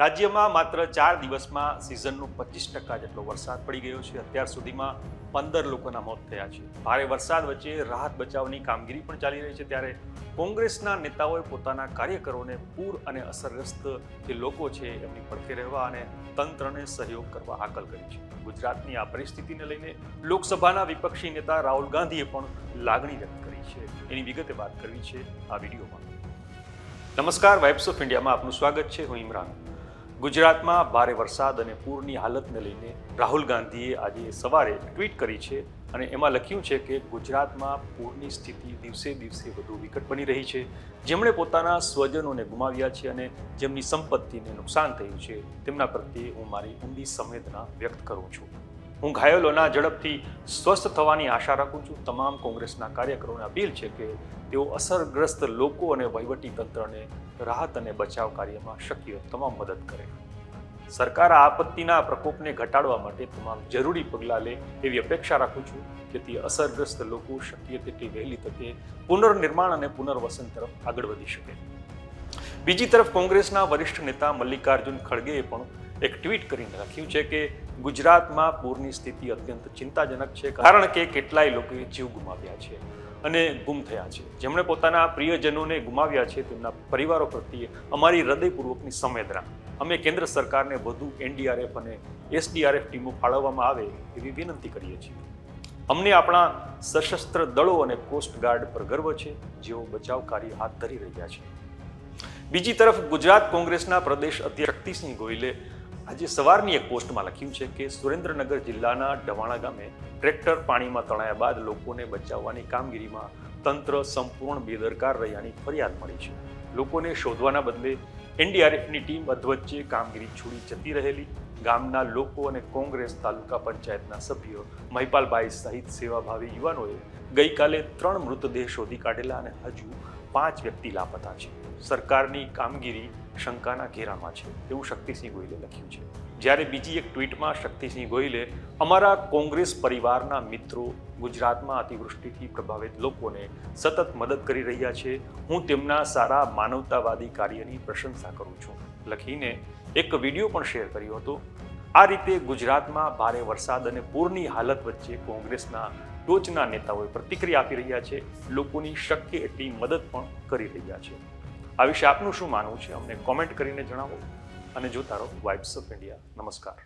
રાજ્યમાં માત્ર ચાર દિવસમાં સિઝનનો પચીસ ટકા જેટલો વરસાદ પડી ગયો છે. અત્યાર સુધીમાં પંદર લોકોના મોત થયા છે. ભારે વરસાદ વચ્ચે રાહત બચાવની કામગીરી પણ ચાલી રહી છે. ત્યારે કોંગ્રેસના નેતાઓએ પોતાના કાર્યકરોને પૂર અને અસરગ્રસ્ત જે લોકો છે એમની પડખે રહેવા અને તંત્રને સહયોગ કરવા હાકલ કરી છે. ગુજરાતની આ પરિસ્થિતિને લઈને લોકસભાના વિપક્ષી નેતા રાહુલ ગાંધીએ પણ લાગણી વ્યક્ત કરી છે. એની વિગતે વાત કરવી છે આ વિડીયોમાં. નમસ્કાર વાઇબ્સ ઓફ ઇન્ડિયામાં આપનું સ્વાગત છે. હું ઇમરાન. ગુજરાતમાં ભારે વરસાદ અને પૂરની હાલતને લઈને રાહુલ ગાંધીએ આજે સવારે ટ્વીટ કરી છે અને એમાં લખ્યું છે કે ગુજરાતમાં પૂરની સ્થિતિ દિવસે દિવસે વધુ વિકટ બની રહી છે. જેમણે પોતાના સ્વજનોને ગુમાવ્યા છે અને જેમની સંપત્તિને નુકસાન થયું છે, તેમના પ્રત્યે હું મારી ઊંડી સંવેદના વ્યક્ત કરું છું. હું ઘાયલોના ઝડપથી સ્વસ્થ થવાની આશા રાખું છું. તમામ કોંગ્રેસના કાર્યકરોને અપીલ છે કે તેઓ અસરગ્રસ્ત લોકો અને તંત્રને રાહત અને બચાવ કાર્યમાં શક્ય તમામ મદદ કરે. સરકાર આ આપત્તિના પ્રકોપને ઘટાડવા માટે તમામ જરૂરી પગલાં લે એવી અપેક્ષા રાખું છું જેથી અસરગ્રસ્ત લોકો શક્ય તેટલી વહેલી તકે પુનર્નિર્માણ અને પુનર્વસન તરફ આગળ વધી શકે. બીજી તરફ કોંગ્રેસના વરિષ્ઠ નેતા મલ્લિકાર્જુન ખડગેએ પણ એક ટ્વીટ કરીને લખ્યું છે કે ગુજરાતમાં પૂરની સ્થિતિ અત્યંત ચિંતાજનક છે, કારણ કે કેટલાય લોકોએ જીવ ગુમાવ્યા છે અને ગુમ થયા છે. જેમણે પોતાના પ્રિયજનોને ગુમાવ્યા છે, તેમના પરિવારો પ્રત્યે અમારી હૃદયપૂર્વકની સંવેદના. અમે કેન્દ્ર સરકારને વધુ એનડીઆરએફ અને એસડીઆરએફ ટીમો ફાળવવામાં આવે એવી વિનંતી કરીએ છીએ. અમને આપણા સશસ્ત્ર દળો અને કોસ્ટગાર્ડ પર ગર્વ છે, જેઓ બચાવ કાર્ય હાથ ધરી રહ્યા છે. બીજી તરફ ગુજરાત કોંગ્રેસના પ્રદેશ અધ્યક્ષ શક્તિસિંહ ગોયલે આજે સવારની એક પોસ્ટમાં લખ્યું છે કે સુરેન્દ્રનગર જિલ્લાના ડવાણા ગામે ટ્રેક્ટર પાણીમાં તણાયા બાદ લોકોને બચાવવાની કામગીરીમાં તંત્ર સંપૂર્ણ બેદરકાર રહ્યાની ફરિયાદ મળી છે. લોકોને શોધવાના બદલે એનડીઆરએફની ટીમ અધવચ્ચે કામગીરી છોડી જતી રહેલી. ગામના લોકો અને કોંગ્રેસ તાલુકા પંચાયતના સભ્યો મહિપાલભાઈ સહિત સેવાભાવી યુવાનોએ ગઈકાલે ત્રણ મૃતદેહ શોધી કાઢેલા અને હજુ પાંચ વ્યક્તિ લાપતા છે. સરકારની કામગીરી શંકાના ઘેરામાં છે. એવું શક્તિસિંહ ગોયલે લખ્યું છે. જ્યારે બીજી એક ટ્વીટમાં શક્તિસિંહ ગોયલે, અમારા કોંગ્રેસ પરિવારના મિત્રો ગુજરાતમાં અતિવૃષ્ટિથી પ્રભાવિત લોકોને સતત મદદ કરી રહ્યા છે. હું તેમના સારા માનવતાવાદી કાર્યની પ્રશંસા કરું છું. લખીને એક વીડિયો પણ શેર કર્યો હતો. આ રીતે ગુજરાતમાં ભારે વરસાદ અને પૂરની હાલત વચ્ચે કોંગ્રેસના ટોચના નેતાઓએ પ્રતિક્રિયા આપી રહ્યા છે. લોકોની શક્ય એટલી મદદ પણ કરી રહ્યા છે. આ વિશે આપનું શું માનવું છે? અમને કોમેન્ટ કરીને જણાવો. અને જોતા રહો વાઇબ્સ ઓફ ઇન્ડિયા નમસ્કાર.